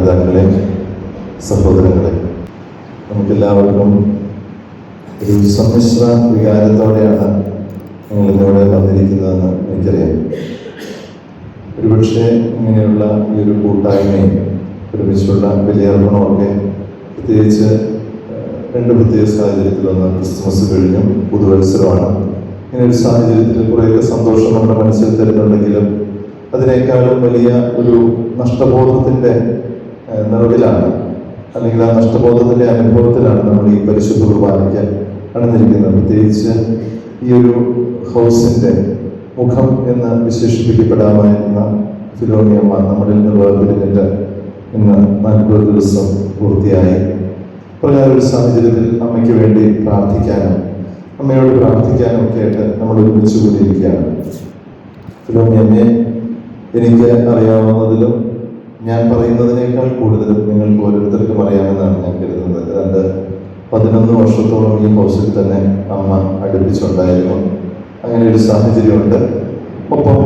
മാതാപിതാക്കളെ സഹോദരങ്ങളെ നമുക്കെല്ലാവർക്കും ഒരു സമ്മിശ്ര വികാരത്തോടെയാണ് നിങ്ങൾ ഇന്നിവിടെ വന്നിരിക്കുന്നതെന്ന് എനിക്കറിയാം. ഒരുപക്ഷെ ഇങ്ങനെയുള്ള ഈ ഒരു കൂട്ടായ്മയും ഒരുമിച്ചുള്ള ബലിയർപ്പണമൊക്കെ പ്രത്യേകിച്ച് രണ്ട് പ്രത്യേക സാഹചര്യത്തിലൊന്ന് ക്രിസ്മസ് കഴിഞ്ഞും പുതുവത്സരമാണ്. ഇങ്ങനെ ഒരു സാഹചര്യത്തിൽ കുറേയൊക്കെ സന്തോഷം നമ്മുടെ മനസ്സിൽ തരുന്നുണ്ടെങ്കിലും അതിനേക്കാളും വലിയ ഒരു നഷ്ടബോധത്തിന്റെ നിറവിലാണ്. അല്ലെങ്കിൽ ആ നഷ്ടബോധത്തിന്റെ അനുഭവത്തിലാണ് നമ്മൾ ഈ പരിശുദ്ധ കുർബാനയ്ക്ക് അണിഞ്ഞിരിക്കുന്നത് പ്രത്യേകിച്ച് ഈ ഒരു ഹൗസിന്റെ മുഖം എന്ന് വിശേഷിപ്പിക്കപ്പെടാമായിരുന്ന ഫിലോമിയമ്മ നമ്മളിൽ നിന്ന് ഇന്ന് നാൽപ്പത് ദിവസം പൂർത്തിയായി. പ്രകാരം ഒരു സാഹചര്യത്തിൽ അമ്മയ്ക്ക് വേണ്ടി പ്രാർത്ഥിക്കാനും അമ്മയോട് പ്രാർത്ഥിക്കാനും ഒക്കെ ആയിട്ട് നമ്മൾ ഒരുമിച്ച് കൂടിയിരിക്കുകയാണ്. ഫിലോമിയമ്മയെ എനിക്ക് അറിയാവുന്നതിലും ഞാൻ പറയുന്നതിനേക്കാൾ കൂടുതലും നിങ്ങൾക്ക് ഓരോരുത്തർക്കും അറിയാമെന്നാണ് ഞാൻ കരുതുന്നത്. ഏതാണ്ട് പതിനൊന്ന് വർഷത്തോളം ഈ ഹൗസിൽ തന്നെ അമ്മ അടുപ്പിച്ചുണ്ടായിരുന്നു. അങ്ങനെ ഒരു സാഹചര്യമുണ്ട്. ഒപ്പം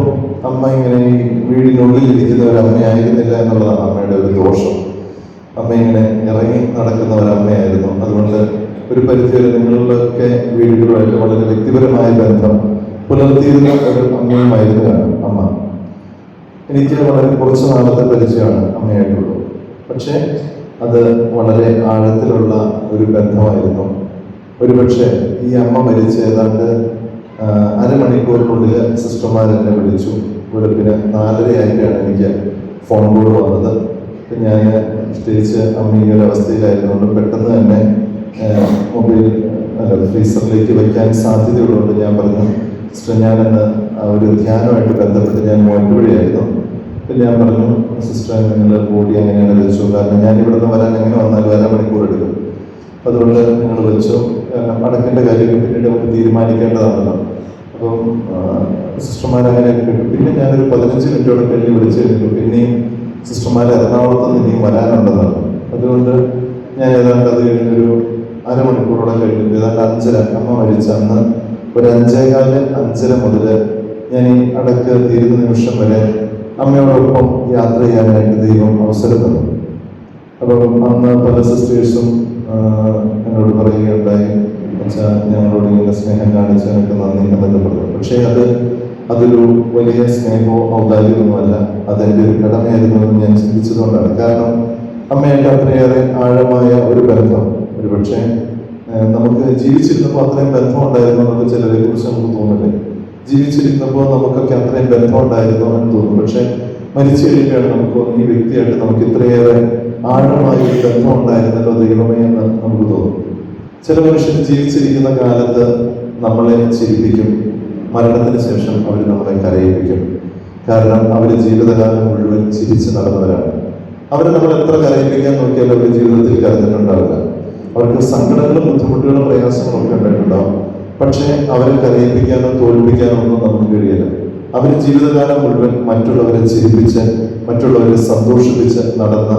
അമ്മ ഇങ്ങനെ വീടിനുള്ളിൽ ഇരിക്കുന്ന ഒരു അമ്മയായിരുന്നില്ല എന്നുള്ളതാണ് അമ്മയുടെ ഒരു ദോഷം. അമ്മ ഇങ്ങനെ ഇറങ്ങി നടക്കുന്ന ഒരു അമ്മയായിരുന്നു. അതുകൊണ്ട് ഒരു പരിധിവരെ നിങ്ങളിലൊക്കെ വീടുകളുമായിട്ട് വളരെ വ്യക്തിപരമായ ബന്ധം പുലർത്തിയിരുന്ന ഒരു അമ്മയുമായിരുന്നു അമ്മ. എനിക്ക് വളരെ കുറച്ച് നാളത്തെ പരിചയമാണ് അമ്മയായിട്ടുള്ളൂ പക്ഷേ അത് വളരെ ആഴത്തിലുള്ള ഒരു ബന്ധമായിരുന്നു. ഒരുപക്ഷെ ഈ അമ്മ മരിച്ച ഏതാണ്ട് അരമണിക്കൂറിനുള്ളിൽ സിസ്റ്റർമാർ എന്നെ വിളിച്ചു. വെളുപ്പിന് നാലരയായിട്ടാണ് എനിക്ക് ഫോൺ കോൾ വന്നത്. ഞാൻ പ്രത്യേകിച്ച് അമ്മ ഈ അവസ്ഥയിലായിരുന്നുകൊണ്ട് പെട്ടെന്ന് തന്നെ മൊബൈൽ അല്ല ഫ്രീസറിലേക്ക് വയ്ക്കാൻ സാധ്യതയുള്ളതുകൊണ്ട് ഞാൻ പറഞ്ഞു സിസ്റ്റർ ഞാനെന്ന് ഒരു ധ്യാനമായിട്ട് ബന്ധപ്പെട്ട് ഞാൻ മോട്ടുവഴിയായിരുന്നു അപ്പം ഞാൻ പറഞ്ഞു സിസ്റ്റർ നിങ്ങൾ ബോഡി അങ്ങനെയാണ് വെച്ചു? കാരണം ഞാൻ ഇവിടെ നിന്ന് വരാൻ എങ്ങനെ വന്നാലും അരമണിക്കൂർ എടുക്കും. അതുകൊണ്ട് നിങ്ങൾ വെച്ചു. അടക്കേണ്ട കാര്യങ്ങൾ പിന്നീട് നമുക്ക് തീരുമാനിക്കേണ്ടതാണല്ലോ. അപ്പം സിസ്റ്റർമാരങ്ങനെ കിട്ടും. പിന്നെ ഞാനൊരു പതിനഞ്ച് മിനിറ്റോടെ കഴിഞ്ഞ് വിളിച്ചു കഴിഞ്ഞു. പിന്നെയും സിസ്റ്റർമാർ എറണാകുളത്ത് നിന്ന് ഇനിയും വരാനുണ്ടെന്നാണ് അതുകൊണ്ട് ഞാൻ ഏതാണ്ട് അത് കഴിഞ്ഞൊരു അരമണിക്കൂറോളം കഴിഞ്ഞു. ഏതാണ്ട് അഞ്ചര. അമ്മ മരിച്ച അന്ന് ഒരു അഞ്ചേകാൽ അഞ്ചര മുതൽ ഞാൻ ഈ അടക്ക് തീരുന്ന നിമിഷം വരെ അമ്മയോടൊപ്പം യാത്ര ചെയ്യാനായിട്ട് ദൈവം അവസരം തന്നു അപ്പം അന്ന് പല സിസ്റ്റേഴ്സും എന്നോട് പറയുകയുണ്ടായി ഞങ്ങളോട് ഇങ്ങനെ സ്നേഹം കാണിച്ചതിനൊക്കെ നന്ദി എന്നൊക്കെ പറഞ്ഞു. പക്ഷേ അത് അതൊരു വലിയ സ്നേഹമോ ഔദാര്യമൊന്നുമല്ല അതെന്റെ ഒരു കടമയായിരുന്നു എന്ന് ഞാൻ ചിന്തിച്ചതുകൊണ്ടാണ്. കാരണം അമ്മയായിട്ട് അത്രയേറെ ആഴമായ ഒരു ബന്ധം. ഒരു പക്ഷേ നമുക്ക് ജീവിച്ചിരുന്നപ്പോൾ അത്രയും ബന്ധം ഉണ്ടായിരുന്നു എന്നൊക്കെ ചിലരെ കുറിച്ച് നമുക്ക് തോന്നില്ലേ ജീവിച്ചിരുന്നപ്പോൾ നമുക്കൊക്കെ അത്രയും ബന്ധം ഉണ്ടായിരുന്നു എന്ന് തോന്നുന്നു. പക്ഷെ മരിച്ചു കഴിയുമ്പോഴാണ് നമുക്ക് ഈ വ്യക്തിയായിട്ട് നമുക്ക് ഇത്രയേറെ ആഴമായി ബന്ധം ഉണ്ടായിരുന്നല്ലോ ദൈവമേ എന്ന് നമുക്ക് തോന്നും ചില മനുഷ്യർ ജീവിച്ചിരിക്കുന്ന കാലത്ത് നമ്മളെ ചിരിപ്പിക്കും. മരണത്തിന് ശേഷം അവർ നമ്മളെ കരയിപ്പിക്കും. കാരണം അവർ ജീവിതകാലം മുഴുവൻ ചിരിച്ചു നടന്നവരാണ്. അവർ നമ്മൾ എത്ര കരയിപ്പിക്കാൻ നോക്കിയാലും അവർ ജീവിതത്തിൽ കരഞ്ഞിട്ടുണ്ടാവില്ല. അവർക്ക് സങ്കടങ്ങളും ബുദ്ധിമുട്ടുകളും പ്രയാസങ്ങളും ഒക്കെ ഉണ്ടായിട്ടുണ്ടാവും. പക്ഷേ അവരെ കരയിപ്പിക്കാനോ തോൽപ്പിക്കാനോ ഒന്നും നമുക്ക് കഴിയില്ല. അവർ ജീവിതകാലം മുഴുവൻ മറ്റുള്ളവരെ ചിരിപ്പിച്ച് മറ്റുള്ളവരെ സന്തോഷിപ്പിച്ച് നടന്ന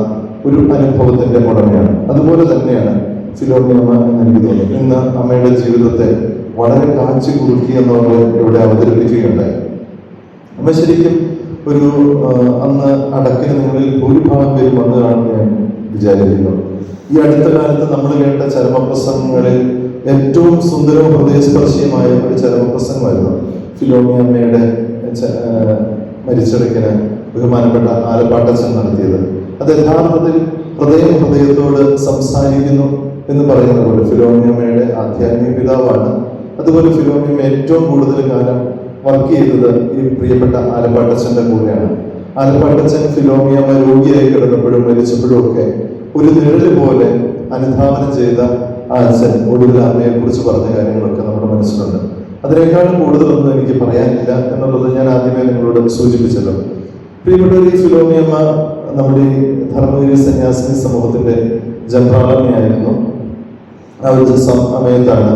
ഒരു അനുഭവത്തിന്റെ ഉടമയാണ് അതുപോലെ തന്നെയാണ് ഫിലോമിയമ്മ എന്ന് എനിക്ക് തോന്നുന്നു ഇന്ന് അമ്മയുടെ ജീവിതത്തെ വളരെ കാച്ചി കുറുക്കി എന്നവർ ഇവിടെ അവതരിപ്പിക്കുകയുണ്ടായി. അമ്മ ശരിക്കും ഒരു അന്ന് അടക്കിന് നിങ്ങളിൽ ഭൂരിഭാഗം പേരും വന്നു ഞാൻ വിചാരിക്കുന്നു ഈ അടുത്ത കാലത്ത് നമ്മൾ കേട്ട ചരമപ്രസംഗങ്ങളിൽ ഏറ്റവും സുന്ദരവും ഹൃദയസ്പർശിയുമായ ഒരു ചരമപ്രസംഗമായിരുന്നു. ഫിലോമിയമ്മയുടെ മരിച്ചടക്കിന് ബഹുമാനപ്പെട്ട ആലപ്പാട്ടച്ചൻ നടത്തിയത്. അത് യഥാർത്ഥത്തിൽ ഹൃദയം ഹൃദയത്തോട് സംസാരിക്കുന്നു എന്ന് പറയുന്ന പോലെ ഫിലോമിയമ്മയുടെ ആധ്യാത്മിക പിതാവാണ്. അതുപോലെ ഫിലോമിയമ്മ ഏറ്റവും കൂടുതൽ കാലം വർക്ക് ചെയ്തത് ഈ പ്രിയപ്പെട്ട ആലപ്പാട്ടച്ഛന്റെ കൂടെയാണ്. ആലപ്പാട്ടച്ചൻ ഫിലോമിയമ്മ രോഗിയായി കിടന്നപ്പോഴും മരിച്ചപ്പോഴും ഒക്കെ ഒരു നിഴൽ പോലെ അനുധാവനം ചെയ്ത അച്ഛൻ ഒടുവിൽ അമ്മയെ കുറിച്ച് പറഞ്ഞ കാര്യങ്ങളൊക്കെ നമ്മുടെ മനസ്സിലുണ്ട്. അതിനേക്കാളും കൂടുതലൊന്നും എനിക്ക് പറയാനില്ല എന്നുള്ളത് ഞാൻ ആദ്യമേ നിങ്ങളോട് സൂചിപ്പിച്ചല്ലോ. പ്രിയപ്പെട്ട ഈ ഫിലോമിയമ്മ നമ്മുടെ ധർമ്മഗിരി സന്യാസിനി സമൂഹത്തിന്റെ ജന്ത്രാളമയായിരുന്നു ആ ഒരു സമയത്താണ്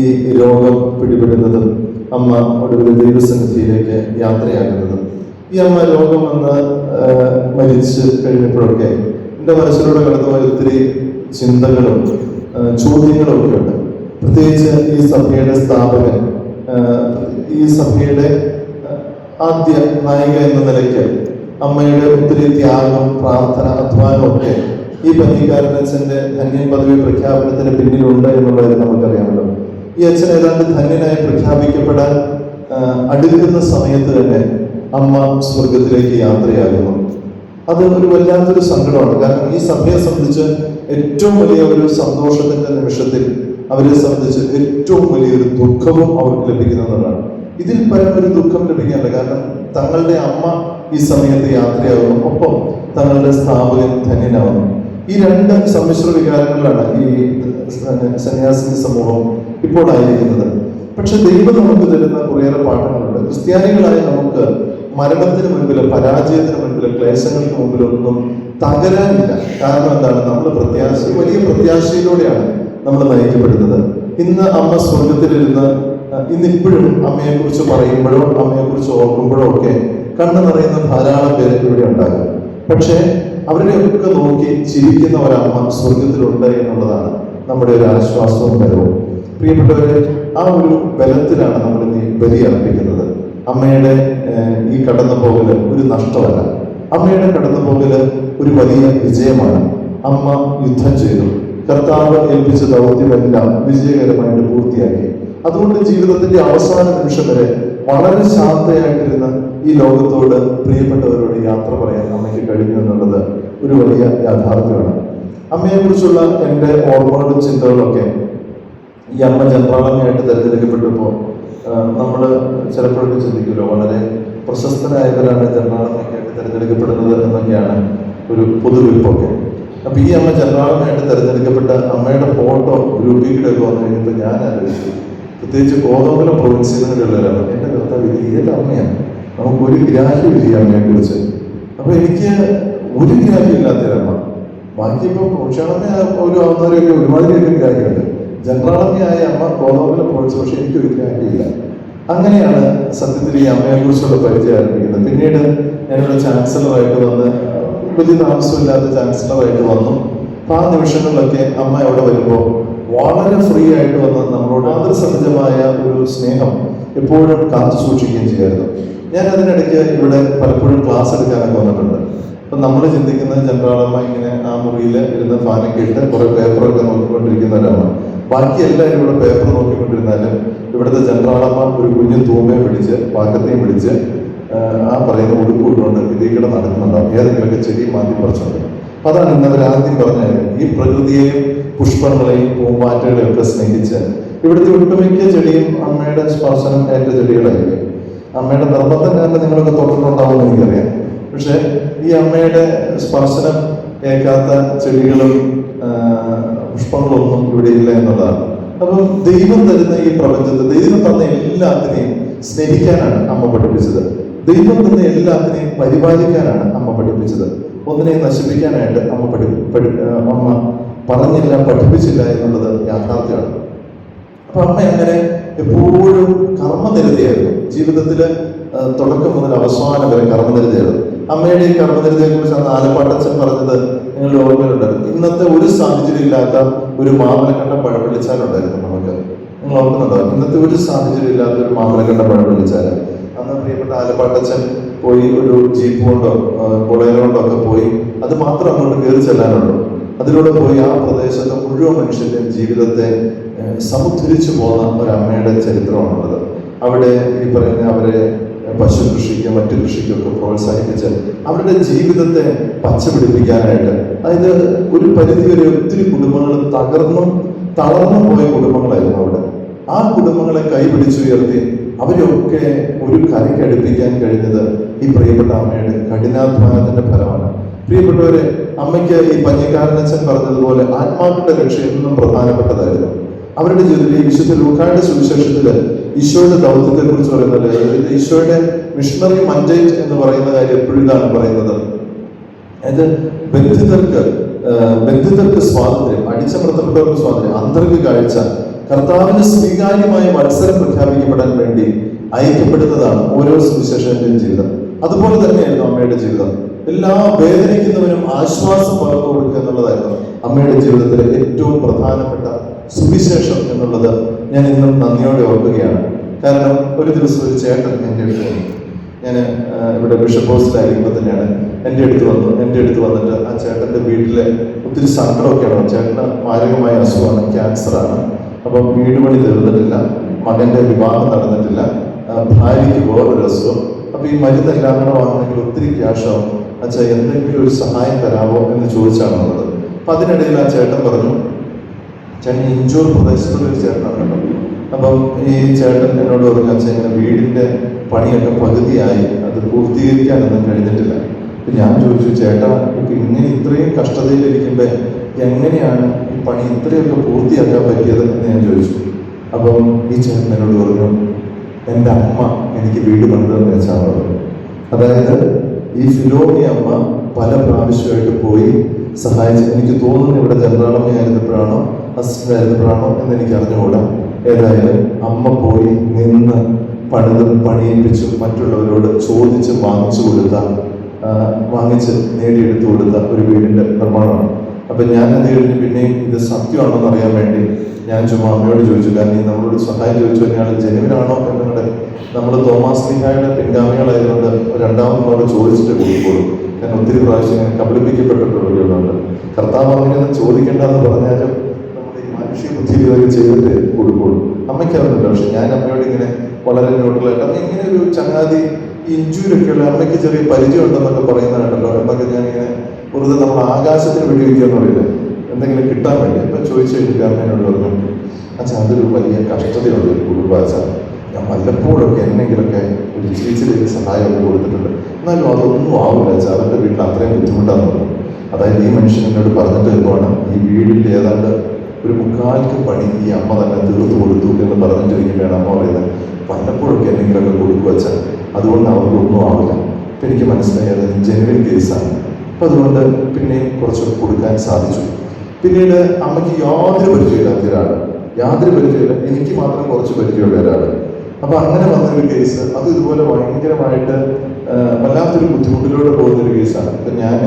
ഈ രോഗം പിടിപെടുന്നതും. അമ്മ ഒടുവിൽ ദൈവസന്നിധിയിലേക്ക് യാത്രയാകുന്നത്. ഈ അമ്മ രോഗം വന്ന് മരിച്ച് കഴിഞ്ഞപ്പോഴൊക്കെ എന്റെ മനസ്സിലൂടെ കടന്നുപോയ ഒത്തിരി ചിന്തകളും ചോദ്യങ്ങളും ഒക്കെ ഉണ്ട്. പ്രത്യേകിച്ച് ഈ സഭയുടെ സ്ഥാപകൻ ഈ സഭയുടെ ആദ്യ നായിക എന്ന നിലയ്ക്ക് അമ്മയുടെ ഒത്തിരി ത്യാഗം പ്രാർത്ഥന അധ്വാനം ഒക്കെ ഈ പഞ്ഞിക്കാരനച്ഛന്റെ ധന്യൻ പദവി പ്രഖ്യാപനത്തിന് പിന്നിലുണ്ട് എന്നുള്ളത് നമുക്കറിയാമല്ലോ. ഈ അച്ഛൻ ഏതാണ്ട് ധന്യനായി പ്രഖ്യാപിക്കപ്പെടാൻ അടുക്കുന്ന സമയത്ത് തന്നെ അമ്മ സ്വർഗത്തിലേക്ക് യാത്രയാകുന്നു. അത് ഒരു വല്ലാത്തൊരു സങ്കടമാണ്. കാരണം ഈ സഭയെ സംബന്ധിച്ച് ഏറ്റവും വലിയ ഒരു സന്തോഷത്തിന്റെ നിമിഷത്തിൽ അവരെ സംബന്ധിച്ച് ഏറ്റവും വലിയൊരു ദുഃഖവും അവർക്ക് ലഭിക്കുന്നതാണ് ഇതിൽ പരം ഒരു ദുഃഖം ലഭിക്കാനില്ല കാരണം തങ്ങളുടെ അമ്മ ഈ സമയത്ത് യാത്രയാകുന്നു. ഒപ്പം തങ്ങളുടെ സ്ഥാപകൻ ധന്യനാവുന്നു ഈ രണ്ട് സമ്മിശ്ര വികാരങ്ങളിലാണ് ഈ സന്യാസി സമൂഹം ഇപ്പോൾ ആയിരിക്കുന്നത്. പക്ഷെ ദൈവം നമുക്ക് തരുന്ന കുറേയേറെ പാഠങ്ങളുണ്ട്. ക്രിസ്ത്യാനികളായ നമുക്ക് മരണത്തിന് മുൻപിലോ പരാജയത്തിന് മുൻപിലോ ക്ലേശങ്ങൾക്ക് മുമ്പിൽ ഒന്നും തകരാനില്ല. കാരണം എന്താണ്? നമ്മൾ പ്രത്യാശ വലിയ പ്രത്യാശയിലൂടെയാണ് നമ്മൾ നയിക്കപ്പെടുന്നത്. ഇന്ന് അമ്മ സ്വർഗത്തിലിരുന്ന് ഇന്ന് ഇന്നിപ്പോഴും അമ്മയെ കുറിച്ച് പറയുമ്പോഴോ അമ്മയെ കുറിച്ച് ഓർക്കുമ്പോഴോ ഒക്കെ കണ്ണു നിറയുന്ന ധാരാളം പേര് ഇവിടെ ഉണ്ടാകും. പക്ഷേ ഒക്കെ നോക്കി ചിരിക്കുന്ന ഒരമ്മ സ്വർഗത്തിലുണ്ട് എന്നുള്ളതാണ് നമ്മുടെ ഒരു ആശ്വാസവും ബലവും. പ്രിയപ്പെട്ടവരെ ആ ഒരു ബലത്തിലാണ് നമ്മൾ ഇന്ന് ബലി അർപ്പിക്കുന്നത്. അമ്മയുടെ ഈ കടന്നു പോകൽ ഒരു നഷ്ടമല്ല. അമ്മയുടെ കടന്നു പോകൽ ഒരു വലിയ വിജയമാണ്. അമ്മ യുദ്ധം ചെയ്തു. കർത്താവ് ഏൽപ്പിച്ച ദൗത്യമെല്ലാം വിജയകരമായിട്ട് പൂർത്തിയാക്കി. അതുകൊണ്ട് ജീവിതത്തിന്റെ അവസാന നിമിഷം വരെ വളരെ ശാന്തയായിട്ടിരുന്ന ഈ ലോകത്തോട് പ്രിയപ്പെട്ടവരോട് യാത്ര പറയാൻ അമ്മയ്ക്ക് കഴിഞ്ഞു എന്നുള്ളത് ഒരു വലിയ യാഥാർത്ഥ്യമാണ്. അമ്മയെ കുറിച്ചുള്ള എന്റെ ഓർമ്മകളും ചിന്തകളൊക്കെ ഈ അമ്മ ജനറാളമ്മയായിട്ട് തിരഞ്ഞെടുക്കപ്പെട്ടപ്പോൾ നമ്മൾ ചിലപ്പോഴൊക്കെ ചിന്തിക്കുമല്ലോ വളരെ പ്രശസ്തരായവരാണ് ജനറാളമ്മയ്ക്കായിട്ട് തിരഞ്ഞെടുക്കപ്പെടുന്നത് എന്നൊക്കെയാണ് ഒരു പൊതുവിപ്പൊക്കെ അപ്പൊ ഈ അമ്മ ജനറാളമ്മയായിട്ട് തിരഞ്ഞെടുക്കപ്പെട്ട അമ്മയുടെ ഫോട്ടോ ഗ്രൂപ്പിലൂടെ ഒക്കെ വന്നു കഴിഞ്ഞപ്പോൾ ഞാൻ ആലോചിച്ചു പ്രത്യേകിച്ച് കോതമംഗലം പ്രൊവിൻസിൽ നിന്നുള്ളവരാണ്. എന്റെ കർത്താവ് ഇത് ഏത് അമ്മയാണ്? നമുക്ക് ഒരു ഗ്രാഹ്യം ഇല്ല ഈ അമ്മയെ കുറിച്ച്. അപ്പൊ എനിക്ക് ഒരു ഗ്രാഹ്യം ഇല്ലാത്തൊരമ്മ ബാക്കി ഇപ്പൊ ഭൂഷണമേ ഒരു ആവുന്നവരെയൊക്കെ ഒരുപാട് ഗ്രാഹ്യമുണ്ട്. ജനറാളമ്മയായ അമ്മ കോളോവിൽ പോയിച്ചു പക്ഷെ എനിക്ക് ഒരു കാര്യമില്ല അങ്ങനെയാണ് സത്യത്തിൽ ഈ അമ്മയെ കുറിച്ചുള്ള പരിചയം ആരംഭിക്കുന്നത് പിന്നീട് ഞാനിവിടെ ചാൻസലറായിട്ട് വന്ന് വലിയ താമസമില്ലാത്ത ചാൻസലറായിട്ട് വന്നു. അപ്പൊ ആ നിമിഷങ്ങളിലൊക്കെ അമ്മ അവിടെ വരുമ്പോൾ വളരെ ഫ്രീ ആയിട്ട് വന്ന് നമ്മളോട് ആദരസഹജമായ ഒരു സ്നേഹം എപ്പോഴും കാത്തു സൂക്ഷിക്കുകയും ചെയ്യായിരുന്നു ഞാൻ അതിനിടയ്ക്ക് ഇവിടെ പലപ്പോഴും ക്ലാസ് എടുക്കാനൊക്കെ വന്നിട്ടുണ്ട്. അപ്പൊ നമ്മൾ ചിന്തിക്കുന്ന ജനറാളമ്മ ഇങ്ങനെ ആ മുറിയിൽ ഇരുന്ന് ഫാനൊക്കെ ഇട്ട് കുറെ പേപ്പറൊക്കെ നോക്കിക്കൊണ്ടിരിക്കുന്നവരാണ് ബാക്കി എല്ലാവരും ഇവിടെ പേപ്പർ നോക്കിക്കൊണ്ടിരുന്നാലും ഇവിടുത്തെ ജനറാളമ്മ ഒരു കുഞ്ഞു തൂമ്പയെ പിടിച്ച് പാക്കത്തെയും പിടിച്ച് ആ, പറയുന്ന ഉടുപ്പ് ഇട്ടുകൊണ്ട് ഇതിൽ കൂടെ നടക്കുന്നുണ്ടാവും ഏതെങ്കിലുമൊക്കെ ചെടി മാറ്റി പറിച്ചുണ്ട് അതാണ് ഇന്നവർ ആദ്യം പറഞ്ഞത്. ഈ പ്രകൃതിയെയും പുഷ്പങ്ങളെയും പൂമ്പാറ്റകളെയും ഒക്കെ സ്നേഹിച്ച് ഇവിടുത്തെ ഒട്ടുമിക്ക ചെടിയും അമ്മയുടെ സ്പർശനം ഏറ്റ ചെടികളായിരിക്കും. അമ്മയുടെ നിർബന്ധം കാരണം നിങ്ങളൊക്കെ തൊട്ടിട്ടുണ്ടാവുമെന്ന് എനിക്കറിയാം. പക്ഷെ ഈ അമ്മയുടെ സ്പർശനം ഏൽക്കാത്ത ചെടികളും പുഷ്പങ്ങളൊന്നും ഇവിടെ ഇല്ല എന്നുള്ളതാണ് അപ്പൊ ദൈവം തരുന്ന ഈ പ്രപഞ്ചത്തെ ദൈവം തന്ന എല്ലാത്തിനെയും സ്നേഹിക്കാനാണ് അമ്മ പഠിപ്പിച്ചത്. ദൈവം തന്ന എല്ലാത്തിനെയും പരിപാലിക്കാനാണ് അമ്മ പഠിപ്പിച്ചത്. ഒന്നിനെ നശിപ്പിക്കാനായിട്ട് അമ്മ പഠി അമ്മ പറഞ്ഞില്ല പഠിപ്പിച്ചില്ല എന്നുള്ളത് യാഥാർത്ഥ്യമാണ്. അപ്പൊ അമ്മ അങ്ങനെ എപ്പോഴും കർമ്മനിരതയായിരുന്നു ജീവിതത്തിൽ ആ, തുടക്കം മുതൽ അവസാനം വരെ കർമ്മനിരതയായിരുന്നു അമ്മയുടെ ഈ കർമ്മനിരതയെ കുറിച്ച് അന്ന് ആലപ്പാട്ടച്ചൻ പറഞ്ഞത് ഇന്നത്തെ ഒരു സാഹചര്യം ഇല്ലാത്ത ഒരു മാമലക്കണ്ട പഴവെള്ളിച്ചാലുണ്ടായിരുന്നു നമുക്ക്. നിങ്ങൾ ഓർക്കുന്നുണ്ടോ? ഇന്നത്തെ ഒരു സാഹചര്യം ഇല്ലാത്ത ഒരു മാമലക്കണ്ട പഴവെള്ളിച്ചാൽ അന്ന് പ്രിയപ്പെട്ട ആലപ്പാട്ടച്ചൻ പോയി ഒരു ജീപ്പ് കൊണ്ടോ ബൊളേറോ കൊണ്ടോ ഒക്കെ പോയി അത് മാത്രം അങ്ങോട്ട് കയറി ചെല്ലാനുള്ളൂ. അതിലൂടെ പോയി ആ പ്രദേശത്തെ മുഴുവൻ മനുഷ്യന്റെ ജീവിതത്തെ സമുദ്ധരിച്ചു പോകുന്ന ഒരു അമ്മയുടെ ചരിത്രമാണുള്ളത്. അവിടെ ഈ പറയുന്ന അവരെ പശു കൃഷിക്ക് മറ്റു കൃഷിക്കൊക്കെ പ്രോത്സാഹിപ്പിച്ച് അവരുടെ ജീവിതത്തെ പച്ചപിടിപ്പിക്കാനായിട്ട് അതായത് ഒരു പരിധി വരെ ഒത്തിരി കുടുംബങ്ങൾ തകർന്നും തളർന്നു പോയ കുടുംബങ്ങളായിരുന്നു അവിടെ. ആ കുടുംബങ്ങളെ കൈപിടിച്ചുയർത്തി അവരൊക്കെ ഒരു കരയ്ക്കടുപ്പിക്കാൻ കഴിഞ്ഞത് ഈ പ്രിയപ്പെട്ട അമ്മയുടെ കഠിനാധ്വാനത്തിന്റെ ഫലമാണ്. പ്രിയപ്പെട്ടവരെ അമ്മയ്ക്ക് ഈ പഞ്ഞിക്കാരനച്ഛൻ പറഞ്ഞതുപോലെ ആത്മാക്കളുടെ രക്ഷ എന്നും പ്രധാനപ്പെട്ടതായിരുന്നു. അവരുടെ ജീവിതത്തിൽ വിശുദ്ധ ലൂക്കായുടെ സുവിശേഷത്തിൽ ഈശോയുടെ ദൗത്യത്തെ കുറിച്ച് പറയുന്നത് ഈശോയുടെ മിഷണറി മൻഡേറ്റ് എന്ന് പറയുന്ന കാര്യം എപ്പോഴും ഇതാണ് പറയുന്നത്. അതായത് ബന്ധിതർക്ക് ബന്ധിതർക്ക് സ്വാതന്ത്ര്യം അടിച്ചമർത്തപ്പെട്ടവർക്ക് സ്വാതന്ത്ര്യം അന്തർക്ക് കാഴ്ച കർത്താവിന് സ്വീകാര്യമായ മത്സരം പ്രഖ്യാപിക്കപ്പെടാൻ വേണ്ടി അയക്കപ്പെടുന്നതാണ് ഓരോ സുവിശേഷന്റെയും ജീവിതം. അതുപോലെ തന്നെയായിരുന്നു അമ്മയുടെ ജീവിതം. എല്ലാ വേദനിക്കുന്നവരും ആശ്വാസം പകർന്നു കൊടുക്കുക എന്നുള്ളതായിരുന്നു അമ്മയുടെ ജീവിതത്തിലെ ഏറ്റവും പ്രധാനപ്പെട്ട സുവിശേഷം എന്നുള്ളത് ഞാൻ ഇന്നും നന്ദിയോടെ ഓർക്കുകയാണ്. കാരണം ഒരു ദിവസം ഒരു ചേട്ടൻ എന്റെ അടുത്ത് വന്നു. ഞാൻ ഇവിടെ ബിഷപ്പ് ഹോസ്റ്റലായിരിക്കുമ്പോൾ തന്നെയാണ്. എന്റെ അടുത്ത് വന്നു. എന്റെ അടുത്ത് വന്നിട്ട് ആ ചേട്ടന്റെ വീട്ടിലെ ഒത്തിരി സങ്കടമൊക്കെയാണ്. ചേട്ടന് മാരകമായ അസുഖമാണ് ക്യാൻസറാണ്. അപ്പം വീട് പണി തീർന്നിട്ടില്ല മകന്റെ വിവാഹം നടന്നിട്ടില്ല ഭാര്യയ്ക്ക് വേറൊരു അസുഖം. അപ്പം ഈ മരുന്നെല്ലാം കൂടെ വാങ്ങണമെങ്കിൽ ഒത്തിരി ക്യാഷാവും അച്ഛാ എന്തെങ്കിലും ഒരു സഹായം തരാമോ എന്ന് ചോദിച്ചാണ് വന്നത് അപ്പം അതിനിടയിൽ ആ ചേട്ടൻ പറഞ്ഞു ചേട്ടൻ ഇഞ്ചൂർ പ്രദേശത്തുള്ള ഒരു ചേട്ടനാണ് കേട്ടോ അപ്പം ഈ ചേട്ടൻ എന്നോട് പറഞ്ഞു അച്ഛൻ ഇങ്ങനെ വീടിന്റെ പണിയൊക്കെ പകുതിയായി. അത് പൂർത്തീകരിക്കാനൊന്നും കഴിഞ്ഞിട്ടില്ല. അപ്പം ഞാൻ ചോദിച്ചു ചേട്ടാ ഇപ്പൊ ഇങ്ങനെ ഇത്രയും കഷ്ടതയിലിരിക്കുമ്പോ എങ്ങനെയാണ് ഈ പണി ഇത്രയൊക്കെ പൂർത്തിയാക്കാൻ പറ്റിയത്? എന്ന് ഞാൻ ചോദിച്ചു. അപ്പം ഈ ചേട്ടൻ എന്നോട് പറഞ്ഞു എന്റെ അമ്മ എനിക്ക് വീട് പണിതെന്ന് വെച്ചാൽ അതായത് ഈ ഫിലോമി അമ്മ പല പ്രാവശ്യമായിട്ട് പോയി സഹായിച്ചു എനിക്ക് തോന്നുന്നു ഇവിടെ ജനറാളമ്മ അസിസ്റ്റന്റ് ആയിരുന്നപ്പോഴാണോ എന്ന് എനിക്ക് അറിഞ്ഞുകൂടാ ഏതായാലും അമ്മ പോയി നിന്ന് പണിതും പണിയിപ്പിച്ചും മറ്റുള്ളവരോട് ചോദിച്ച് വാങ്ങിച്ചു കൊടുത്ത വാങ്ങിച്ച് നേടിയെടുത്തു കൊടുത്ത ഒരു വീടിന്റെ നിർമ്മാണമാണ്. അപ്പൊ ഞാൻ എന്ത് കഴിഞ്ഞ് പിന്നെയും ഇത് സത്യമാണെന്ന് അറിയാൻ വേണ്ടി ഞാൻ ചുമ്മാ അമ്മയോട് ചോദിച്ചു. കാരണം ഈ നമ്മളോട് സഹായം ചോദിച്ചു കഴിഞ്ഞാൽ ജനുവിനാണോ എന്നുള്ളത്. നമ്മൾ തോമാസ് ലിഹായുടെ പിൻഗാമികളായതുകൊണ്ട് രണ്ടാമതോട് ചോദിച്ചിട്ട് കൂടിപ്പോഴും ഞാൻ ഒത്തിരി പ്രാവശ്യം കബളിപ്പിക്കപ്പെട്ടിട്ടുള്ളവരുണ്ട് കർത്താവ് അങ്ങനെ ചോദിക്കേണ്ടെന്ന് പറഞ്ഞാലും നമ്മൾ ബുദ്ധിയിലൊക്കെ ചെയ്തിട്ട് കൊടുക്കുള്ളൂ. അമ്മയ്ക്ക് അറിഞ്ഞില്ല പക്ഷെ ഞാൻ അമ്മയോട് ഇങ്ങനെ വളരെ നോട്ടിലായിട്ട് അമ്മ ഇങ്ങനെ ഒരു ചങ്ങാതി ഈ ഇഞ്ചൂരൊക്കെയുള്ള അമ്മയ്ക്ക് ചെറിയ പരിചയം ഉണ്ടെന്നൊക്കെ പറയുന്നതായിട്ടല്ലോ എന്നൊക്കെ ഇങ്ങനെ വെറുതെ നമ്മൾ ആകാശത്തിന് വേണ്ടി വയ്ക്കാന്ന് പറയില്ല? എന്തെങ്കിലും കിട്ടാൻ വേണ്ടി. അപ്പം ചോദിച്ചു കഴിഞ്ഞിട്ട് അമ്മേനോട് പറഞ്ഞു അച്ഛാ അതൊരു വലിയ കഷ്ടതയുള്ള ഒരു കുടുംബാച്ച. ഞാൻ വല്ലപ്പോഴൊക്കെ എന്നെങ്കിലൊക്കെ ഒരു ചേച്ചിയിലേക്ക് സഹായമൊക്കെ കൊടുത്തിട്ടുണ്ട്. എന്നാലും അതൊന്നും ആവില്ല അച്ഛാ. അവരുടെ വീട്ടിൽ അത്രയും ബുദ്ധിമുട്ടാന്ന് പറഞ്ഞു. അതായത് ഈ മനുഷ്യനോട് പറഞ്ഞിട്ട് എന്തുവാണ് ഈ വീടിന്റെ ഏതാണ്ട് ഒരു മുക്കാൽക്ക് പണി ഈ അമ്മ തന്നെ തീർത്തു കൊടുത്തു എന്ന് പറഞ്ഞിട്ടിരിക്കുകയാണ് അമ്മ പറയുന്നത്. വല്ലപ്പോഴൊക്കെ എന്തെങ്കിലുമൊക്കെ കൊടുക്കുക വെച്ചാൽ അതുകൊണ്ട് അവർക്കൊന്നും ആവില്ല. ഇപ്പം എനിക്ക് മനസ്സിലായത് ജനുവൻ കേസാണ് അപ്പം അതുകൊണ്ട് പിന്നെയും കുറച്ചൊക്കെ കൊടുക്കാൻ സാധിച്ചു. പിന്നീട് അമ്മയ്ക്ക് യാതൊരു പരിചയമില്ലാത്ത ഒരാൾ യാതൊരു പരിചയമില്ല. എനിക്ക് മാത്രം കുറച്ച് പരിചയമുള്ള ഒരാൾ അപ്പം അങ്ങനെ വന്നൊരു കേസ് അത് ഇതുപോലെ ഭയങ്കരമായിട്ട് വല്ലാത്തൊരു ബുദ്ധിമുട്ടിലൂടെ പോകുന്നൊരു കേസാണ് ഇപ്പം ഞാൻ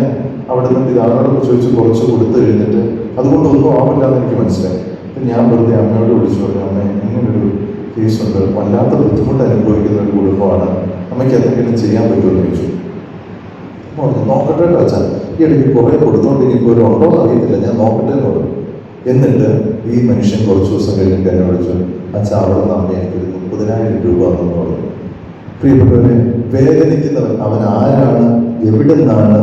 അവിടെ നിന്ന് പിതാവിനോടൊക്കെ ചോദിച്ച് കുറച്ച് കൊടുത്തു കഴിഞ്ഞിട്ട് അതുകൊണ്ട് ഒന്നും ആവില്ല എന്ന് എനിക്ക് മനസ്സിലായി. ഞാൻ വെറുതെ അമ്മയോട് വിളിച്ചു പറഞ്ഞു അമ്മ ഇങ്ങനൊരു കേസുണ്ട്. വല്ലാത്ത ബുദ്ധിമുട്ട് അനുഭവിക്കുന്ന ഒരു കുടുംബമാണ്. അമ്മയ്ക്ക് എന്തെങ്കിലും ചെയ്യാൻ പറ്റുമെന്ന് ചോദിച്ചു. പറഞ്ഞു, നോക്കട്ടെ കേട്ടോ അച്ഛൻ ഈ ഇടയ്ക്ക് കുറെ കൊടുത്തോണ്ട് ഇനിയിപ്പോ ഒരു ഉണ്ടോ എന്ന് അറിയത്തില്ല. ഞാൻ നോക്കട്ടെ എന്ന് പറഞ്ഞു. എന്നിട്ട് ഈ മനുഷ്യൻ കുറച്ച് ദിവസം കഴിഞ്ഞിട്ട് എന്നെ വിളിച്ചു. അച്ഛൻ അവിടെ നിന്ന് അമ്മ എനിക്കൊരു മുപ്പതിനായിരം രൂപ എന്ന് പറഞ്ഞു. പ്രിയപ്പെട്ടവരെ വേദനിക്കുന്നവൻ അവൻ ആരാണ്? എവിടെ നിന്നാണ്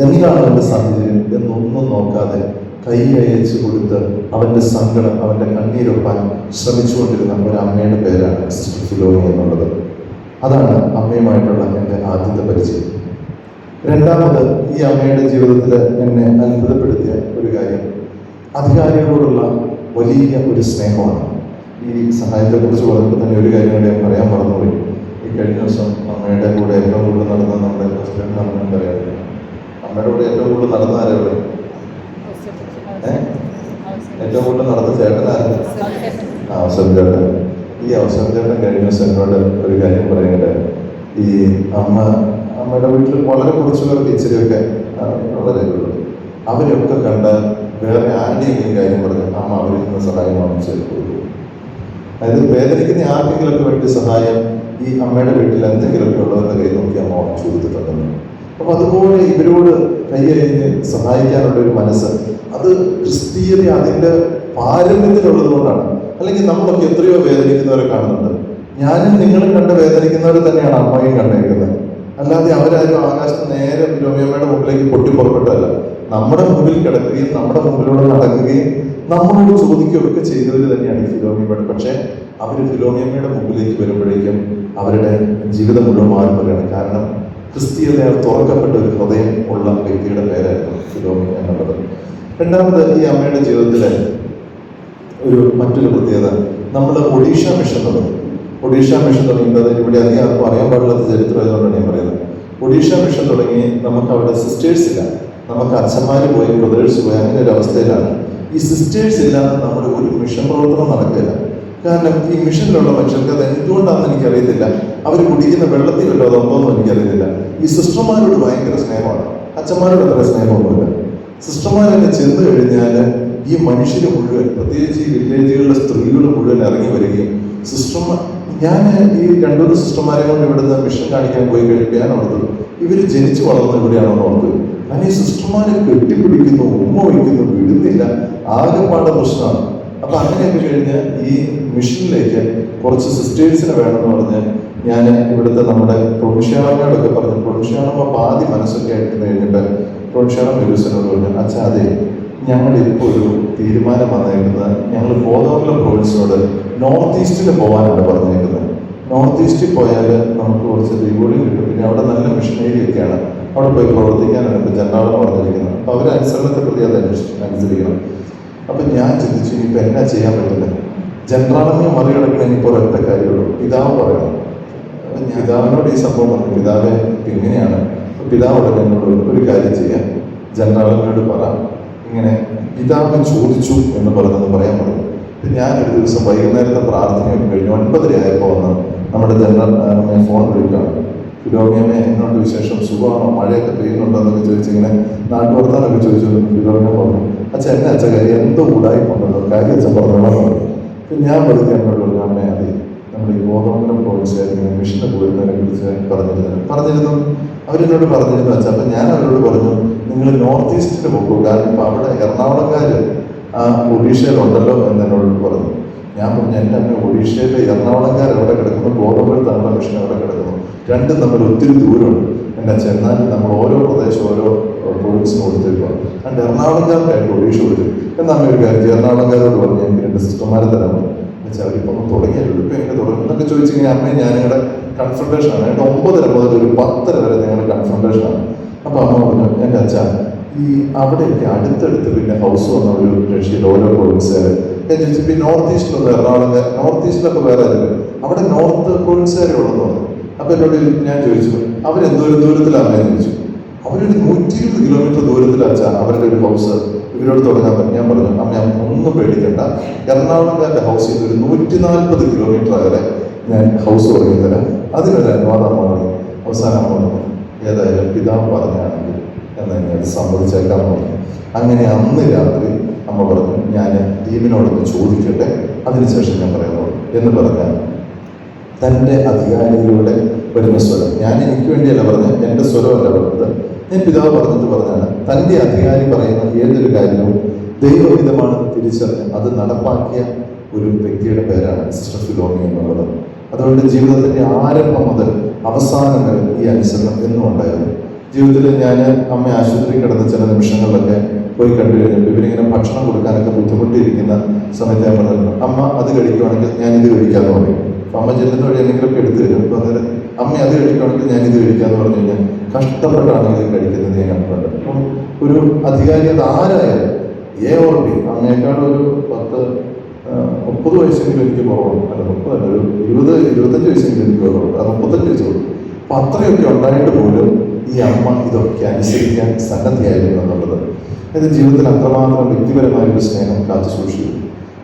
എന്താണ് അവന്റെ സാഹചര്യം എന്നൊന്നും നോക്കാതെ കൈ അയച്ചു കൊടുത്ത് അവന്റെ സങ്കടം അവന്റെ കണ്ണീരൊപ്പാൻ ശ്രമിച്ചുകൊണ്ടിരുന്ന ഒരു അമ്മയുടെ പേരാണ് സിസ്റ്റർ ഫിലോണി എന്നുള്ളത്. അതാണ് അമ്മയുമായിട്ടുള്ള എന്റെ ആദ്യത്തെ പരിചയം. രണ്ടാമത് ഈ അമ്മയുടെ ജീവിതത്തിൽ എന്നെ അത്ഭുതപ്പെടുത്തിയ ഒരു കാര്യം. അധികാരികളോടുള്ള വലിയ ഒരു സ്നേഹമാണ്. ഈ സഹായത്തെക്കുറിച്ച് പറഞ്ഞപ്പോൾ തന്നെ ഒരു കാര്യം കൂടി ഞാൻ പറയാൻ മറന്നുപോയി. ഈ കഴിഞ്ഞ ദിവസം അമ്മയുടെ കൂടെ ഏറ്റവും കൂടുതൽ നടന്ന നമ്മുടെ പ്രസിഡന്റ് അമ്മ പറയാറില്ല അമ്മയുടെ കൂടെ ഏറ്റവും കൂടുതൽ നടന്ന ആരാ ഇവിടെ ഏറ്റവും കൂടുതൽ നടന്ന ചേട്ടനായിരുന്നു ആ അവസരം ചേട്ടൻ. ഈ അവസരം ചേട്ടൻ കഴിഞ്ഞ ദിവസം എന്നോട് ഒരു കാര്യം പറയുന്നുണ്ട് ഈ അമ്മ അമ്മയുടെ വീട്ടിൽ വളരെ കുറച്ചു പേർ ടീച്ചറൊക്കെ വളരെ അവരൊക്കെ കണ്ട വേറെ ആരുടെയെങ്കിലും കാര്യം പറഞ്ഞ് അമ്മ അവരിൽ നിന്ന് സഹായം വാങ്ങിച്ച് അതായത് വേദനിക്കുന്ന ആർക്കെങ്കിലുമൊക്കെ വേണ്ടി സഹായം ഈ അമ്മയുടെ വീട്ടിൽ എന്തെങ്കിലുമൊക്കെ ഉള്ളവരുടെ കയ്യിൽ നോക്കി അമ്മ വാങ്ങിച്ചു കൊടുത്തിട്ടുണ്ടെന്ന്. അപ്പൊ അതുപോലെ ഇവരോട് കൈയഴിഞ്ഞ് സഹായിക്കാനുള്ള ഒരു മനസ്സ്. അത് ക്രിസ്തീയത അതിന്റെ പാരമ്യത്തിലുള്ളത് കൊണ്ടാണ്. അല്ലെങ്കിൽ നമ്മളൊക്കെ എത്രയോ വേദനിക്കുന്നവരെ കാണുന്നുണ്ട്. ഞാനും നിങ്ങളും കണ്ട് വേദനിക്കുന്നവരെ തന്നെയാണ് അമ്മയും കണ്ടേക്കുന്നത്. അല്ലാതെ അവരാരും ആകാശത്ത് നേരെ ഫിലോമിയമ്മയുടെ മുമ്പിലേക്ക് പൊട്ടി പുറപ്പെട്ടല്ല നമ്മുടെ മുമ്പിൽ കിടക്കുകയും നമ്മുടെ മുമ്പിലൂടെ നടക്കുകയും നമ്മളോട് ചോദിക്കുകയും ഒക്കെ ചെയ്തവർ തന്നെയാണ് ഈ ഫിലോമിയമ്മയുടെ. പക്ഷേ അവർ ഫിലോമിയമ്മയുടെ മുമ്പിലേക്ക് വരുമ്പോഴേക്കും അവരുടെ ജീവിതം മുഴുവൻ മാറുമ്പോഴാണ് കാരണം ക്രിസ്തീയതയാൽ തുറക്കപ്പെട്ട ഒരു ഹൃദയം ഉള്ള വ്യക്തിയുടെ പേരായിരുന്നു ഫിലോമി എന്നുള്ളത്. രണ്ടാമത് ഈ അമ്മയുടെ ജീവിതത്തിലെ ഒരു മറ്റൊരു പ്രത്യേകത നമ്മൾ ഒഡീഷ മിഷൻ തുടങ്ങി ഒഡീഷ മിഷൻ തുടങ്ങിയത് ഇവിടെ അധികം ആർക്കും അറിയാൻ പാടില്ലാത്ത ചരിത്രം ആയതുകൊണ്ടാണ് ഞാൻ പറയുന്നത്. ഒഡീഷ മിഷൻ തുടങ്ങി നമുക്ക് അവിടെ സിസ്റ്റേഴ്സ് ഇല്ല. നമുക്ക് അച്ഛന്മാർ പോയി ബ്രദേഴ്സ് പോയി അങ്ങനെ ഒരു അവസ്ഥയിലാണ്. ഈ സിസ്റ്റേഴ്സ് ഇല്ലാതെ നമ്മുടെ ഒരു മിഷൻ പ്രവർത്തനം നടക്കില്ല കാരണം ഈ മിഷനിലുള്ള മനുഷ്യർക്ക് അത് എന്തുകൊണ്ടാണെന്ന് എനിക്കറിയത്തില്ല. അവർ കുടിക്കുന്ന വെള്ളത്തിൽ വല്ലോ അതുണ്ടോന്നും എനിക്കറിയത്തില്ല. ഈ സിസ്റ്റർമാരോട് ഭയങ്കര സ്നേഹമാണ്. അച്ഛന്മാരോട് അത്ര സ്നേഹമൊന്നുമില്ല. സിസ്റ്റർമാരെന്നെ ചെന്ന് കഴിഞ്ഞാൽ ഈ മനുഷ്യർ മുഴുവൻ പ്രത്യേകിച്ച് ഈ വില്ലേജുകളിലെ സ്ത്രീകൾ മുഴുവൻ ഇറങ്ങി വരികയും സിസ്റ്റർമാർ ഞാൻ ഈ രണ്ടൂർ സിസ്റ്റർമാരെ കൊണ്ട് ഇവിടുന്ന് മിഷൻ കാണിക്കാൻ പോയി കഴിയുമ്പോൾ ഓർത്തത് ഇവർ ജനിച്ചു വളർന്ന ഇവിടെയാണെന്ന് ഓർത്തു ഞാൻ ഈ സിസ്റ്റർമാരെ കെട്ടിപ്പിടിക്കുന്നു ഉമ്മ വയ്ക്കുന്നു വിടുന്നില്ല. ആകെപ്പാടെ പ്രശ്നമാണ്. അപ്പൊ അങ്ങനെയൊക്കെ കഴിഞ്ഞ് ഈ മിഷനിലേക്ക് കുറച്ച് സിസ്റ്റേഴ്സിനെ വേണമെന്ന് പറഞ്ഞ് ഞാൻ ഇവിടുത്തെ നമ്മുടെ പ്രൊവിഷ്യാണമ്മയോടൊക്കെ പറഞ്ഞു. പ്രൊവിഷ്യാണമ്മ പാതി മനസ്സൊക്കെ ആയിട്ട് കഴിഞ്ഞിട്ട് പ്രൊവിഷ്യാണം മെലൂസിനോട് പറഞ്ഞു അച്ഛാ അതെ ഞങ്ങൾ ഇപ്പോൾ ഒരു തീരുമാനം വന്നേക്കുന്നത് ഞങ്ങൾ ബോധവല്ല പ്രൊവിൻസിനോട് നോർത്ത് ഈസ്റ്റിൽ പോകാനാണ് പറഞ്ഞേക്കുന്നത്. നോർത്ത് ഈസ്റ്റിൽ പോയാൽ നമുക്ക് കുറച്ച് റിവോർഡിംഗ് കിട്ടും. പിന്നെ അവിടെ നല്ല മിഷനറി ഒക്കെയാണ് അവിടെ പോയി പ്രവർത്തിക്കാനാണ് ഇപ്പോൾ ജനറാളെന്ന് പറഞ്ഞിരിക്കുന്നത്. അപ്പോൾ അവരനുസരണത്തെ പ്രതി അത് അനുസരിക്കണം. അപ്പം ഞാൻ ചിന്തിച്ചു ഇനിയിപ്പോൾ എന്നാ ചെയ്യാൻ പറ്റില്ല ജനറാളെന്ന് മറികടക്കുന്ന ഇനിയിപ്പോൾ ഒരൊറ്റ കാര്യമുള്ളൂ. പിതാവ് പറയണം. പിതാവിനോട് ഈ സംഭവം പറഞ്ഞു. പിതാവെ ഇങ്ങനെയാണ്. പിതാവ് എന്നോട് ഒരു കാര്യം ചെയ്യാം. ജനറാളിനോട് പറ. ഇങ്ങനെ പിതാവ് ചോദിച്ചു എന്ന് പറഞ്ഞത് പറയാൻ പറഞ്ഞു. ഞാൻ ഒരു ദിവസം വൈകുന്നേരത്തെ പ്രാർത്ഥനയൊക്കെ കഴിഞ്ഞു ഒൻപതര ആയപ്പോൾ വന്ന് നമ്മുടെ ജനറൽ ഫോൺ വിളിക്കുകയാണ്. ഫിലോമിയമ്മ എന്നോട് വിശേഷം സുഖമാണോ? മഴയൊക്കെ പെയ്യുന്നുണ്ടോ എന്നൊക്കെ ചോദിച്ചിങ്ങനെ നാട്ടുവർത്താനൊക്കെ ചോദിച്ചു ഫിലോമിയ പറഞ്ഞു. അച്ഛൻ എന്നെ അച്ഛൻ കാര്യം എന്തോ ഉണ്ടായിക്കൊണ്ടല്ലോ കാര്യം അച്ഛൻ പറഞ്ഞോളാം. പിന്നെ ഞാൻ വെറുതെ എന്നോട് പറഞ്ഞു അമ്മേ അതെ. നമ്മുടെ ഈ ബോധമംഗലം പ്രോത്സാഹിപ്പിക്കുന്ന മിഷന് പോയിരുന്നതിനെ കുറിച്ച് പറഞ്ഞിരുന്നു. പറഞ്ഞിരുന്നു. അവരെന്നോട് പറഞ്ഞിരുന്നു അച്ഛൻ അപ്പം ഞാൻ അവരോട് പറഞ്ഞു നിങ്ങൾ നോർത്ത് ഈസ്റ്റിൽ പോകും കാരണം ഇപ്പം അവിടെ എറണാകുളംകാർ ഒഡീഷയിലുണ്ടല്ലോ എന്ന് എന്നോട് പറഞ്ഞു. ഞാൻ പറഞ്ഞു എന്റെ അമ്മ ഒഡീഷയിലെ എറണാകുളംകാർ അവിടെ കിടക്കുന്നു ഗോതമ്പലത്ത് നമ്മുടെ മിഷൻ അവിടെ കിടക്കുന്നു. രണ്ടും തമ്മിൽ ഒത്തിരി ദൂരമുണ്ട്. എന്റെ ചെന്നാൽ നമ്മൾ ഓരോ പ്രദേശം ഓരോ പ്രൊവിൻസിന് കൊടുത്തേക്കുക അതുകൊണ്ട് എറണാകുളംകാർക്കായിട്ട് ഒഡീഷ കൊടുത്തു. എന്നാൽ ഒരു കാര്യം എറണാകുളംകാരോട് പറഞ്ഞു എനിക്ക് രണ്ട് സിസ്റ്റർമാരെ തരാൻ അവരിപ്പോൾ ഒന്ന് തുടങ്ങിയല്ലോ? ഇപ്പം എങ്ങനെ തുടങ്ങും? എന്നൊക്കെ ചോദിച്ചു കഴിഞ്ഞാൽ അമ്മയും ഞാൻ നിങ്ങളുടെ കൺഫ്രണ്ടേഷൻ ആണ്. എന്നിട്ട് ഒമ്പതര മുതൽ ഒരു പത്തര വരെ ഞങ്ങളുടെ കൺഫ്രണ്ടേഷനാണ് അപ്പോൾ അമ്മ പറഞ്ഞു എന്റെ അച്ഛൻ ഈ അവിടെയൊക്കെ അടുത്തടുത്ത് പിന്നെ ഹൗസ് വന്ന ഒരു രക്ഷയിൽ ഓരോ പ്രൊവിൻസുകാർ ഞാൻ ചോദിച്ചു പിന്നെ നോർത്ത് ഈസ്റ്റിലൊന്നും എറണാകുളം നോർത്ത് ഈസ്റ്റിലൊക്കെ വേറെ അവിടെ നോർത്ത് പ്രൊവിൻസുകാരെ ഉള്ളെന്ന് പറഞ്ഞു. അപ്പോൾ എന്നോട് ഞാൻ ചോദിച്ചു അവരെന്തോരം ദൂരത്തിലാണ് എന്ന് ചോദിച്ചു. അവരൊരു നൂറ്റി ഇരുപത് കിലോമീറ്റർ ദൂരത്തിലാച്ചാ അവരുടെ ഒരു ഹൗസ് ഇവരോട് തുടങ്ങാൻ പറ്റും ഞാൻ പറഞ്ഞു അമ്മ ഞാൻ ഒന്നും പേടിക്കണ്ട. എറണാകുളത്തെ ഹൗസിൽ നിന്ന് ഒരു നൂറ്റി നാൽപ്പത് കിലോമീറ്റർ അകലെ ഞാൻ ഹൗസ് തുടങ്ങി തരാം. അതിനൊരു അനുവാദം വാങ്ങി അവസാനം പറഞ്ഞു ഏതായാലും പിതാവ് പറഞ്ഞാണെങ്കിൽ എന്നാൽ ഞാൻ സമ്മതിച്ചേക്കാൻ പറഞ്ഞു. അങ്ങനെ അന്ന് രാത്രി അമ്മ പറഞ്ഞു ഞാൻ ദീപിനോടൊന്ന് ചോദിക്കട്ടെ. അതിനുശേഷം ഞാൻ പറയാൻ പറഞ്ഞു എന്ന് പറഞ്ഞാൽ തന്റെ അധികാരികളുടെ വരുന്ന സ്വരം. ഞാൻ എനിക്ക് വേണ്ടിയല്ല പറഞ്ഞത് എന്റെ സ്വരമല്ല പറഞ്ഞത്. ഞാൻ പിതാവ് പറഞ്ഞിട്ട് പറഞ്ഞാണ് തന്റെ അധികാരി പറയുന്ന ഏതൊരു കാര്യവും ദൈവഹിതമാണെന്ന് തിരിച്ചറിഞ്ഞ് അത് നടപ്പാക്കിയ ഒരു വ്യക്തിയുടെ പേരാണ് സിസ്റ്റർ ഫിലോമി എന്നുള്ളത്. അതുകൊണ്ട് ജീവിതത്തിന്റെ ആരംഭം മുതൽ അവസാനം വരെ ഈ അനുസരണം എന്നും ഉണ്ടായിരുന്നു ജീവിതത്തിൽ ഞാൻ അമ്മ ആശുപത്രി കിടന്ന ചില നിമിഷങ്ങളിലൊക്കെ പോയി കണ്ടു കഴിഞ്ഞപ്പോൾ ഇവരിങ്ങനെ ഭക്ഷണം കൊടുക്കാനൊക്കെ ബുദ്ധിമുട്ടിയിരിക്കുന്ന സമയത്ത് ഞാൻ പറഞ്ഞു അമ്മ അത് കഴിക്കുവാണെങ്കിൽ ഞാൻ ഇത് കഴിക്കാമെന്ന് പറയും. അമ്മ ചെല്ലുന്ന വഴി എന്തെങ്കിലുമൊക്കെ എടുത്തു തരും. അപ്പൊ അന്നേരം അമ്മ അത് കഴിക്കണമെങ്കിൽ ഞാൻ ഇത് കഴിക്കാന്ന് പറഞ്ഞു കഴിഞ്ഞാൽ കഷ്ടപ്പെട്ടാണ് ഇത് കഴിക്കുന്നത് ഞാൻ പറഞ്ഞത് അപ്പം ഒരു അധികാരി അത് ആരായാലും എ ഓർ ബി അമ്മയെക്കാളും ഒരു പത്ത് മുപ്പത് വയസ്സെങ്കിലും എനിക്ക് കുറവുണ്ട് അല്ല മുപ്പതല്ല ഒരു ഇരുപത് ഇരുപത്തഞ്ച് വയസ്സെങ്കിലും എനിക്ക് കുറവുണ്ട് അത് മുപ്പത്തഞ്ച് വയസ്സ് കൊടുക്കും അപ്പൊ അത്രയൊക്കെ ഉണ്ടായിട്ട് പോലും ഈ അമ്മ ഇതൊക്കെ അനുസരിക്കാൻ സന്നദ്ധയായിരുന്നു എന്നുള്ളത്. ഇത് ജീവിതത്തിൽ അത്രമാത്രം വ്യക്തിപരമായ ഒരു സ്നേഹം കാത്തു സൂക്ഷിച്ചു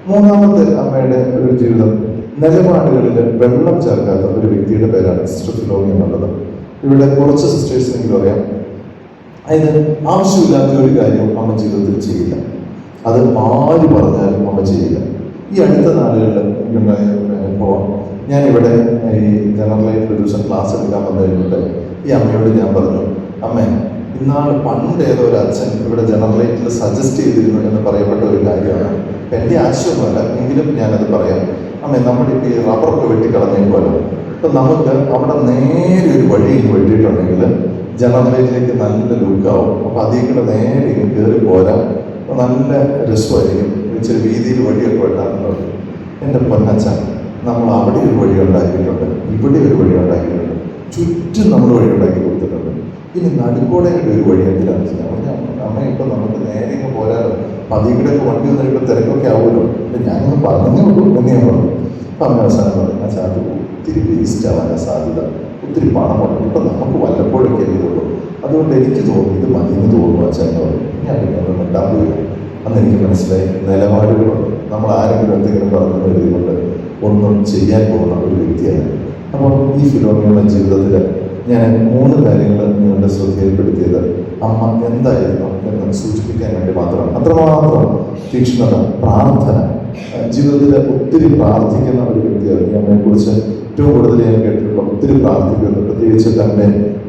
മൂന്നാമത്തെ അമ്മയുടെ ഒരു ജീവിതം നിലപാടുകളിൽ വെള്ളം ചേർക്കാത്ത ഒരു വ്യക്തിയുടെ പേരാണ് സിസ്റ്റർ ഫിലോമി എന്നുള്ളത്. ഇവിടെ കുറച്ച് സിസ്റ്റേഴ്സിനെങ്കിലും അറിയാം. അതിന് ആവശ്യമില്ലാത്ത ഒരു കാര്യവും അമ്മ ജീവിതത്തിൽ ചെയ്യില്ല. അത് ആര് പറഞ്ഞാലും അമ്മ ചെയ്യില്ല. ഈ അടുത്ത നാളുകളിൽ എനിക്കുണ്ടായ അനുഭവം ഞാനിവിടെ ഈ ജനറലായി ദിവസം ക്ലാസ് എടുക്കാൻ വന്നു കഴിഞ്ഞിട്ട് ഈ അമ്മയോട് ഞാൻ പറഞ്ഞു അമ്മേ ഇന്നാൾ പണ്ട് ഏതോ ഒരു അച്ഛൻ ഇവിടെ ജനറലേറ്റിൽ സജസ്റ്റ് ചെയ്തിരുന്നു എന്ന് പറയപ്പെട്ട ഒരു കാര്യമാണ്. എന്റെ ആശയമല്ല എങ്കിലും ഞാനത് പറയാം. അമ്മേ നമ്മുടെ ഈ റബ്ബറൊക്കെ വെട്ടിക്കളഞ്ഞേക്കുമല്ലോ ഇപ്പം നമുക്ക് അവിടെ നേരെ ഒരു വഴി വെട്ടിയിട്ടുണ്ടെങ്കിൽ ജനറേറ്റിലേക്ക് നല്ല ലുക്കാവും. അപ്പോൾ അതിൽ കൂടെ നേരെ ഇങ്ങനെ കയറി പോരാൻ നല്ല രസമായിരിക്കും. ഇച്ചിരി വീതിയിൽ വഴിയൊക്കെ വെട്ടാറുണ്ട്. എന്റെ പൊന്നച്ച നമ്മൾ അവിടെ ഒരു വഴി ഉണ്ടാക്കിയിട്ടുണ്ട്. ഇവിടെ ഒരു വഴി ഉണ്ടാക്കിയിട്ടുണ്ട്. ചുറ്റും നമ്മൾ വഴി ഉണ്ടാക്കി കൊടുത്തിട്ടുണ്ട്. ഇനി നടുക്കോടെ ഒരു വഴി എന്തിനാണ് ചെയ്യാൻ അമ്മ ഇപ്പം നമുക്ക് നേരെ ഇങ്ങ് പോരാലോ? അതിൽ കൂടെ വണ്ടി വന്നാൽ ഇവിടെ തിരക്കൊക്കെ ആവുമല്ലോ? അപ്പം ഞാനൊന്ന് പറഞ്ഞേ ഉള്ളൂ എന്ന് ഞാൻ പറഞ്ഞു. അപ്പം അമ്മ അവസാനം പറഞ്ഞു ആ ചാർജ് ഒത്തിരി വേസ്റ്റ് ആവാനാണ് സാധ്യത ഒത്തിരി പണമുണ്ട് ഇപ്പം നമുക്ക് വല്ലപ്പോഴൊക്കെ ഇതുള്ളൂ അതുകൊണ്ട് എനിക്ക് തോന്നി ഇത് മതിയെന്ന് തോന്നുന്നു അച്ഛനെന്ന് പറഞ്ഞു. ഞാൻ പിന്നെ മിണ്ടാൻ പോയി അന്ന് എനിക്ക് മനസ്സിലായി നിലപാടുകളുണ്ട് നമ്മൾ ആരെങ്കിലും എന്തെങ്കിലും പറഞ്ഞു എഴുതിക്കൊണ്ട് ഒന്നും ചെയ്യാൻ പോകുന്ന ഒരു വ്യക്തിയാണ്. അപ്പോൾ ഈ ഫിലോമിയുടെ ജീവിതത്തിൽ ഞാൻ മൂന്ന് കാര്യങ്ങൾ നിങ്ങളുടെ ശ്രദ്ധയിൽപ്പെടുത്തിയത് അമ്മ എന്തായിരുന്നു? സൂചിപ്പിക്കാൻ വേണ്ടി മാത്രം അത്രമാത്രം തീക്ഷ്ണത പ്രാർത്ഥന ജീവിതത്തിൽ ഒത്തിരി പ്രാർത്ഥിക്കുന്ന ഒരു വ്യക്തിയാണ് ഈ അമ്മയെക്കുറിച്ച് ഏറ്റവും കൂടുതൽ ഞാൻ കേട്ടിട്ടുള്ള ഒത്തിരി പ്രാർത്ഥിക്കുന്നു പ്രത്യേകിച്ച് തന്റെ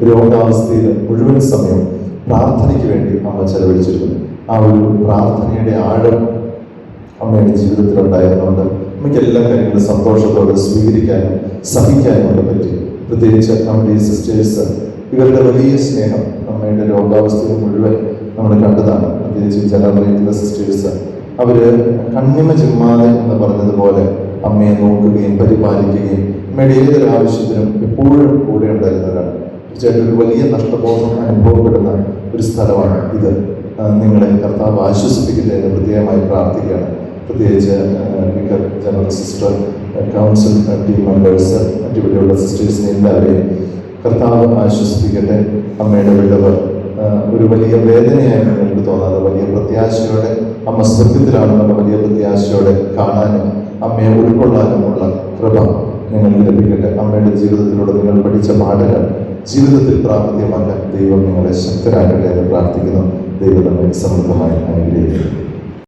രോഗാവസ്ഥയിൽ മുഴുവൻ സമയം പ്രാർത്ഥനയ്ക്ക് വേണ്ടി അമ്മ ചെലവഴിച്ചിരുന്നു. ആ ഒരു പ്രാർത്ഥനയുടെ ആഴം അമ്മയുടെ ജീവിതത്തിൽ ഉണ്ടായിരുന്നുകൊണ്ട് അമ്മയ്ക്ക് എല്ലാ കാര്യങ്ങളും സന്തോഷത്തോടെ സ്വീകരിക്കാനും സഹിക്കാനും ഒക്കെ പറ്റി. പ്രത്യേകിച്ച് നമ്മുടെ ഈ സിസ്റ്റേഴ്സ് ഇവരുടെ വലിയ സ്നേഹം അമ്മയുടെ രോഗാവസ്ഥയിൽ മുഴുവൻ നമ്മൾ കണ്ടതാണ്. പ്രത്യേകിച്ച് ജനറേറ്റിലെ സിസ്റ്റേഴ്സ് അവർ കണ്ണിമ ചിമ്മാതെ എന്ന് പറഞ്ഞതുപോലെ അമ്മയെ നോക്കുകയും പരിപാലിക്കുകയും അമ്മയുടെ ഏതൊരു ആവശ്യത്തിനും എപ്പോഴും കൂടെ ഉണ്ടായിരുന്നവരാണ് തീർച്ചയായിട്ടും ഒരു വലിയ നഷ്ടബോധം അനുഭവപ്പെടുന്ന ഒരു സ്ഥലമാണ് ഇത്. നിങ്ങളെ കർത്താവ് ആശ്വസിപ്പിക്കട്ടെ എന്ന് പ്രത്യേകമായി പ്രാർത്ഥിക്കുകയാണ്. പ്രത്യേകിച്ച് vicar general sister council team members മറ്റുപടിയുള്ള സിസ്റ്റേഴ്സിനെ എല്ലാവരെയും കർത്താവ് ആശ്വസിപ്പിക്കട്ടെ. അമ്മയുടെ വിടവ് ഒരു വലിയ വേദനയാണ് നമുക്ക് തോന്നാതെ വലിയ പ്രത്യാശയോടെ അമ്മ സ്വർഗത്തിലാണെന്നുള്ള വലിയ പ്രത്യാശയോടെ കാണാനും അമ്മയെ ഉൾക്കൊള്ളാനുമുള്ള കൃപ നിങ്ങൾക്ക് ലഭിക്കട്ടെ. അമ്മയുടെ ജീവിതത്തിലൂടെ നിങ്ങൾ പഠിച്ച പാഠങ്ങൾ ജീവിതത്തിൽ പ്രാപ്തിയമാക്കാൻ ദൈവം നിങ്ങളെ ശക്തരാക്കട്ടെ എന്ന് പ്രാർത്ഥിക്കുന്നു ദൈവം നമ്മെ സമൃദ്ധമായി അനുഗ്രഹിക്കും